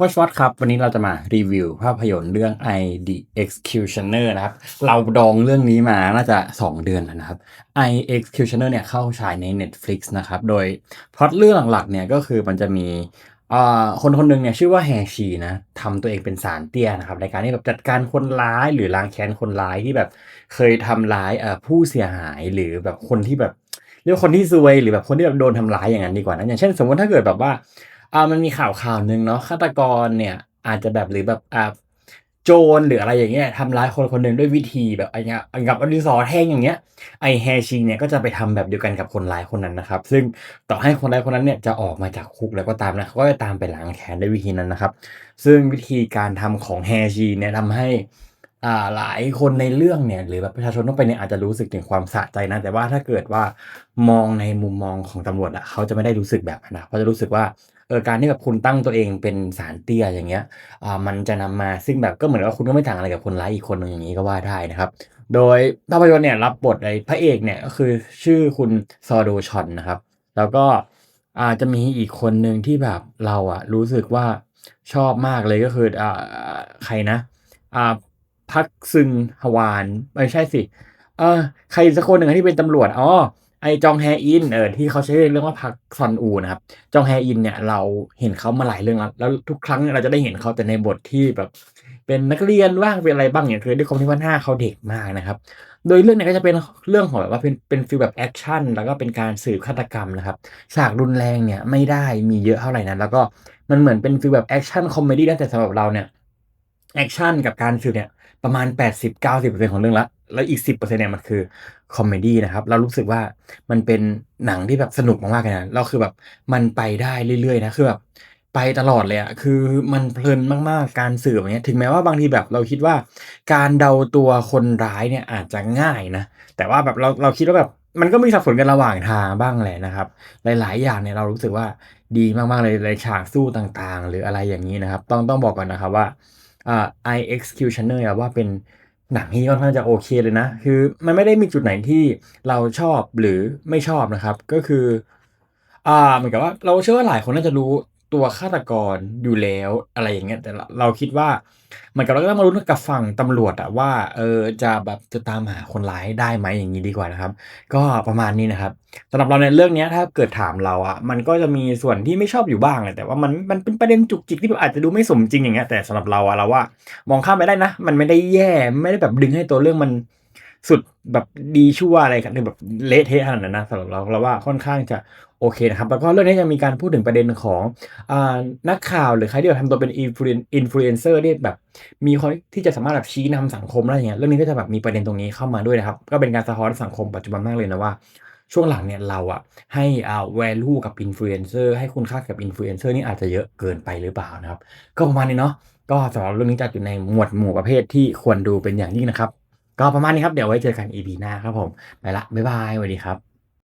วอชวอตครับ วันนี้เราจะมารีวิวภาพยนตร์เรื่อง I The Executioner นะครับ เราดองเรื่องนี้มาน่าจะ 2 เดือนแล้วนะครับ I Executioner เนี่ยเข้าฉายใน Netflix นะครับ โดยพล็อตเรื่องหลักๆเนี่ยก็คือมันจะมีอ่าคนคนหนึ่งเนี่ยชื่อว่าแฮชีนะทำตัวเองเป็นสารเตี้ยนะครับ ในการที่แบบจัดการคนร้ายหรือล้างแค้นคนร้ายที่แบบเคยทำร้ายอ่อผู้เสียหายหรือแบบคนที่แบบเรียกคนที่ซวยหรือแบบคนที่แบบโดนทำร้ายอย่างนั้นดีกว่านะอย่างเช่น สมมติถ้าเกิดแบบว่า อ่ามันมีข่าวข่าวหนึ่งเนาะฆาตกรเนี่ย อาจจะแบบหรือแบบอ่าโจรหรืออะไรอย่างเงี้ยทำร้ายคนคนหนึ่งด้วยวิธีแบบไอ้เงี้ยกับอดิศรแท่งอย่างเงี้ยไอแฮชิงเนี่ยก็จะไปทำแบบเดียวกันกับคนร้ายคนนั้นนะครับ ซึ่งต่อให้คนร้ายคนนั้นเนี่ยจะออกมาจากคุกแล้วก็ตามนะเขาก็จะตามไปล้างแค้นด้วยวิธีนั้นนะครับ ซึ่งวิธีการทำของแฮชีเนี่ยทำให้อ่าหลายคนในเรื่องเนี่ยหรือแบบประชาชนทั่วไปเนี่ยอาจจะรู้สึกถึงความสะใจนะแต่ว่าถ้าเกิดว่ามองในมุมมองของตำรวจอะเขาจะไม่ได้รู้สึกแบบนั้นนะเขาจะรู้สึกว่า เออการที่แบบคุณตั้งตัวเองเป็นสารเตี้ยอย่างเงี้ยอ่ามันจะนำมาซึ่งแบบก็เหมือนว่าคุณก็ไม่ต่างอะไรกับคนร้ายอีกคนหนึ่งอย่างนี้ก็ว่าได้นะครับ โดยภาพยนตร์เนี่ยรับบทไอ้พระเอกเนี่ยก็คือชื่อคุณซอโดชอนนะครับ แล้วก็อาจะมีอีกคนหนึ่งที่แบบเราอะรู้สึกว่าชอบมากเลยก็คืออ่าใครนะอ่าพักซึงฮวานไม่ใช่สิเออใครสักคนหนึ่งที่เป็นตำรวจอ๋อ ไอจองแฮอินเออที่เขาใช้เรื่องว่าพักซอนอูนะครับ จองแฮอินเนี่ยเราเห็นเขามาหลายเรื่องแล้วแล้วทุกครั้งเราจะได้เห็นเขาแต่ในบทที่แบบเป็นนักเรียนบ้างเป็นอะไรบ้างเนี่ยคือด้วยความที่ว่าหน้าเขาเด็กมากนะครับ โดยเรื่องเนี้ก็จะเป็นเรื่องของแบบว่าเป็นเป็นฟีลแบบแอคชั่นแล้วก็เป็นการสืบฆาตกรรมนะครับฉากรุนแรงเนี่ยไม่ได้มีเยอะเท่าไหร่นะแล้วก็มันเหมือนเป็นฟีลแบบแอคชั่นคอมเมดี้นะแต่สำหรับเราเนี่ย แอคชั่นกับการสืบเนี่ยประมาณ 80-90%ของเรื่องละ แล้วอีก 10%เนี่ยมันคือคอมเมดี้นะครับ เรารู้สึกว่ามันเป็นหนังที่แบบสนุกมากๆเลยนะเราคือแบบมันไปได้เรื่อยๆนะคือแบบไปตลอดเลยอะคือมันเพลินมากๆ การสืบอย่างเงี้ย ถึงแม้ว่าบางทีแบบเราคิดว่า การเดาตัวคนร้ายเนี่ยอาจจะง่ายนะ แต่ว่าแบบเราเราคิดว่าแบบมันก็มีสับสนกันระหว่างทางบ้างแหละนะครับ หลาย ๆ อย่างเนี่ยเรารู้สึกว่าดีมากๆเลยในฉากสู้ต่างๆ หรืออะไรอย่างนี้นะครับ ต้องต้องบอกก่อนนะครับว่า อ่า I Executioner อะว่าเป็นหนังที่ค่อนข้างจะโอเคเลยนะ คือมันไม่ได้มีจุดไหนที่เราชอบหรือไม่ชอบนะครับ ก็คือ อ่าเหมือนกับว่าเราเชื่อว่าหลายคนน่าจะรู้ ตัวฆาตกรอยู่แล้วอะไรอย่างเงี้ยแต่เราคิดว่าเหมือนกับเราก็ต้องมาลุ้นกับฝั่งตำรวจอะว่าเออจะแบบจะตามหาคนร้ายได้ไหมอย่างนี้ดีกว่านะครับ ก็ประมาณนี้นะครับสำหรับเราในเรื่องนี้ถ้าเกิดถามเราอะมันก็จะมีส่วนที่ไม่ชอบอยู่บ้างแหละแต่ว่ามันมันเป็นประเด็นจุกจิกที่แบบอาจจะดูไม่สมจริงอย่างเงี้ยแต่สำหรับเราอะเราว่ามองข้ามไปได้นะ มันไม่ได้แย่ไม่ได้แบบดึงให้ตัวเรื่องมัน สุดแบบดีชั่วอะไรกันถึงแบบเละเทะขนาดนั้นนะสำหรับเราเราว่าค่อนข้างจะโอเคนะครับ แล้วก็เรื่องนี้ยังมีการพูดถึงประเด็นของอนักข่าวหรือใครที่แบบทำตัวเป็นอินฟลูอินฟลูเอนเซอร์ที่แบบมีคนที่จะสามารถแบบชี้นำสังคมอะไรอย่างเงี้ยเรื่องนี้ก็จะแบบมีประเด็นตรงนี้เข้ามาด้วยนะครับ ก็เป็นการสะท้อนสังคมปัจจุบันมากเลยนะว่าช่วงหลังเนี่ยเราอะให้อ่า value กับ influencer ให้คุณค่ากับ influencer นี่อาจจะเยอะเกินไปหรือเปล่านะครับ ก็ประมาณนี้เนาะก็สำหรับเรื่องนี้จัดอยู่ในหมวดหมู่ประเภทที่ควรดูเป็นอย่างยิ่งนะครับ ก็ประมาณนี้ครับ เดี๋ยวไว้เจอกัน EP หน้าครับผม ไปละ บ๊ายบายสวัสดีครับ